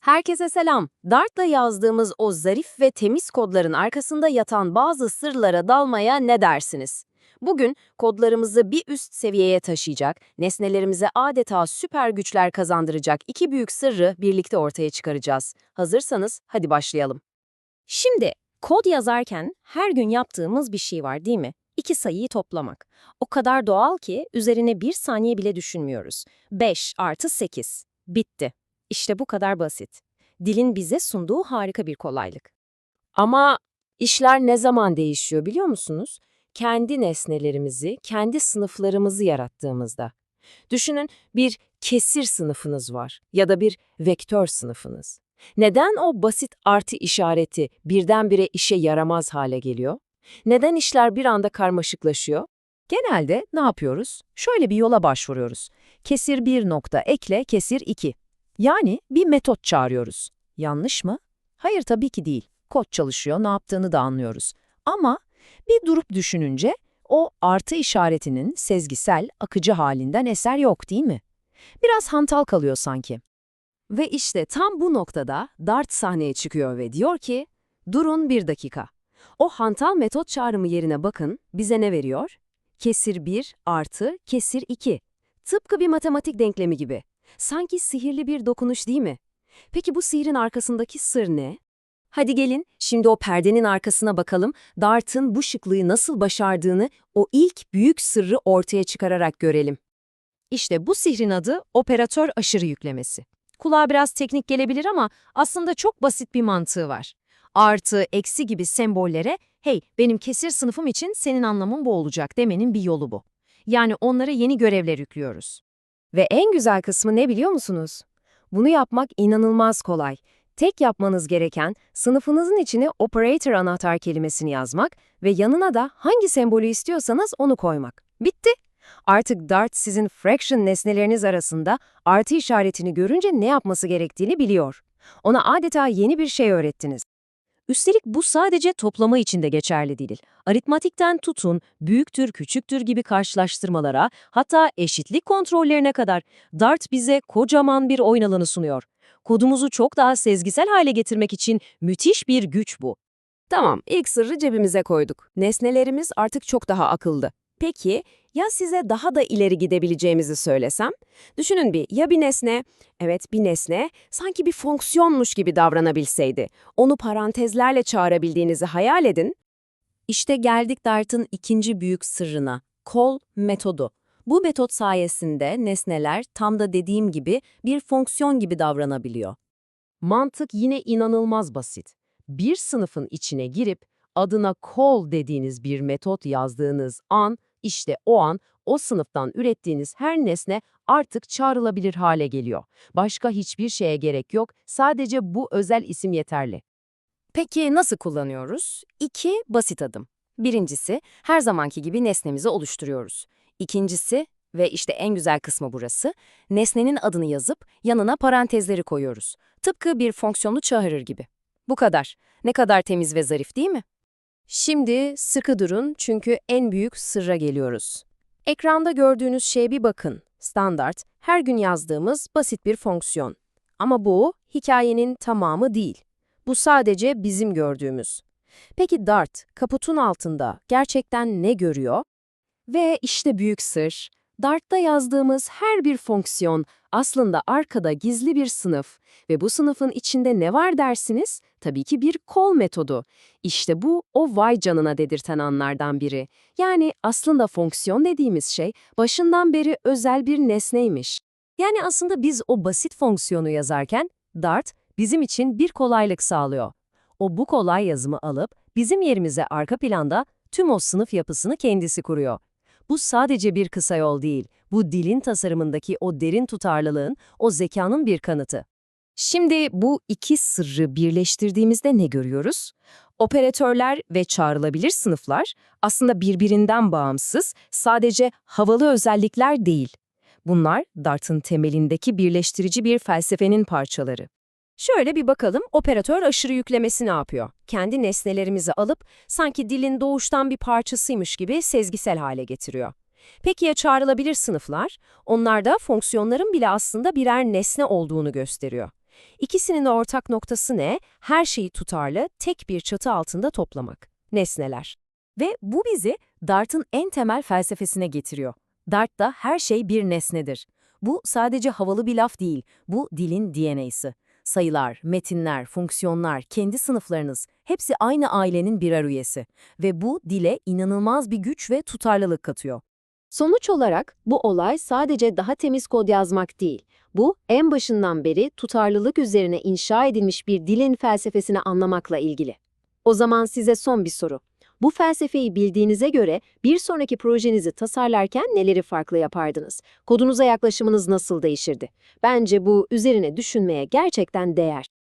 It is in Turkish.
Herkese selam. Dart'la yazdığımız o zarif ve temiz kodların arkasında yatan bazı sırlara dalmaya ne dersiniz? Bugün kodlarımızı bir üst seviyeye taşıyacak, nesnelerimize adeta süper güçler kazandıracak iki büyük sırrı birlikte ortaya çıkaracağız. Hazırsanız hadi başlayalım. Şimdi kod yazarken her gün yaptığımız bir şey var değil mi? İki sayıyı toplamak. O kadar doğal ki üzerine bir saniye bile düşünmüyoruz. 5 artı 8. Bitti. İşte bu kadar basit. Dilin bize sunduğu harika bir kolaylık. Ama işler ne zaman değişiyor biliyor musunuz? Kendi nesnelerimizi, kendi sınıflarımızı yarattığımızda. Düşünün bir kesir sınıfınız var ya da bir vektör sınıfınız. Neden o basit artı işareti birdenbire işe yaramaz hale geliyor? Neden işler bir anda karmaşıklaşıyor? Genelde ne yapıyoruz? Şöyle bir yola başvuruyoruz. Kesir 1 nokta ekle kesir 2. Yani bir metot çağırıyoruz. Yanlış mı? Hayır tabii ki değil. Kod çalışıyor, ne yaptığını da anlıyoruz. Ama bir durup düşününce o artı işaretinin sezgisel, akıcı halinden eser yok değil mi? Biraz hantal kalıyor sanki. Ve işte tam bu noktada Dart sahneye çıkıyor ve diyor ki, durun bir dakika. O hantal metot çağrımı yerine bakın, bize ne veriyor? Kesir 1 artı kesir 2. Tıpkı bir matematik denklemi gibi. Sanki sihirli bir dokunuş değil mi? Peki bu sihrin arkasındaki sır ne? Hadi gelin, şimdi o perdenin arkasına bakalım, Dart'ın bu şıklığı nasıl başardığını, o ilk büyük sırrı ortaya çıkararak görelim. İşte bu sihrin adı operatör aşırı yüklemesi. Kulağa biraz teknik gelebilir ama aslında çok basit bir mantığı var. Artı, eksi gibi sembollere, hey benim kesir sınıfım için senin anlamın bu olacak demenin bir yolu bu. Yani onlara yeni görevler yüklüyoruz. Ve en güzel kısmı ne biliyor musunuz? Bunu yapmak inanılmaz kolay. Tek yapmanız gereken sınıfınızın içine operator anahtar kelimesini yazmak ve yanına da hangi sembolü istiyorsanız onu koymak. Bitti. Artık Dart sizin fraction nesneleriniz arasında artı işaretini görünce ne yapması gerektiğini biliyor. Ona adeta yeni bir şey öğrettiniz. Üstelik bu sadece toplama için de geçerli değil. Aritmatikten tutun, büyüktür, küçüktür gibi karşılaştırmalara, hatta eşitlik kontrollerine kadar Dart bize kocaman bir oyun alanı sunuyor. Kodumuzu çok daha sezgisel hale getirmek için müthiş bir güç bu. Tamam, ilk sırrı cebimize koyduk. Nesnelerimiz artık çok daha akıllı. Peki, ya size daha da ileri gidebileceğimizi söylesem? Düşünün bir, ya bir nesne, evet bir nesne, sanki bir fonksiyonmuş gibi davranabilseydi, onu parantezlerle çağırabildiğinizi hayal edin. İşte geldik Dart'ın ikinci büyük sırrına, call metodu. Bu metot sayesinde nesneler tam da dediğim gibi bir fonksiyon gibi davranabiliyor. Mantık yine inanılmaz basit. Bir sınıfın içine girip adına call dediğiniz bir metot yazdığınız an, işte o an o sınıftan ürettiğiniz her nesne artık çağrılabilir hale geliyor. Başka hiçbir şeye gerek yok, sadece bu özel isim yeterli. Peki nasıl kullanıyoruz? İki basit adım. Birincisi, her zamanki gibi nesnemizi oluşturuyoruz. İkincisi, ve işte en güzel kısmı burası, nesnenin adını yazıp yanına parantezleri koyuyoruz. Tıpkı bir fonksiyonu çağırır gibi. Bu kadar. Ne kadar temiz ve zarif değil mi? Şimdi sıkı durun çünkü en büyük sırra geliyoruz. Ekranda gördüğünüz şeye bir bakın. Standart, her gün yazdığımız basit bir fonksiyon. Ama bu, hikayenin tamamı değil. Bu sadece bizim gördüğümüz. Peki Dart, kaputun altında gerçekten ne görüyor? Ve işte büyük sır, Dart'ta yazdığımız her bir fonksiyon aslında arkada gizli bir sınıf ve bu sınıfın içinde ne var dersiniz? Tabii ki bir call metodu. İşte bu o vay canına dedirten anlardan biri. Yani aslında fonksiyon dediğimiz şey başından beri özel bir nesneymiş. Yani aslında biz o basit fonksiyonu yazarken Dart bizim için bir kolaylık sağlıyor. O bu kolay yazımı alıp bizim yerimize arka planda tüm o sınıf yapısını kendisi kuruyor. Bu sadece bir kısa yol değil, bu dilin tasarımındaki o derin tutarlılığın, o zekanın bir kanıtı. Şimdi bu iki sırrı birleştirdiğimizde ne görüyoruz? Operatörler ve çağrılabilir sınıflar aslında birbirinden bağımsız, sadece havalı özellikler değil. Bunlar Dart'ın temelindeki birleştirici bir felsefenin parçaları. Şöyle bir bakalım operatör aşırı yüklemesi ne yapıyor? Kendi nesnelerimizi alıp sanki dilin doğuştan bir parçasıymış gibi sezgisel hale getiriyor. Peki ya çağrılabilir sınıflar? Onlar da fonksiyonların bile aslında birer nesne olduğunu gösteriyor. İkisinin ortak noktası ne? Her şeyi tutarlı, tek bir çatı altında toplamak. Nesneler. Ve bu bizi Dart'ın en temel felsefesine getiriyor. Dart'ta her şey bir nesnedir. Bu sadece havalı bir laf değil, bu dilin DNA'sı. Sayılar, metinler, fonksiyonlar, kendi sınıflarınız hepsi aynı ailenin birer üyesi. Ve bu dile inanılmaz bir güç ve tutarlılık katıyor. Sonuç olarak bu olay sadece daha temiz kod yazmak değil. Bu en başından beri tutarlılık üzerine inşa edilmiş bir dilin felsefesini anlamakla ilgili. O zaman size son bir soru. Bu felsefeyi bildiğinize göre bir sonraki projenizi tasarlarken neleri farklı yapardınız? Kodunuza yaklaşımınız nasıl değişirdi? Bence bu üzerine düşünmeye gerçekten değer.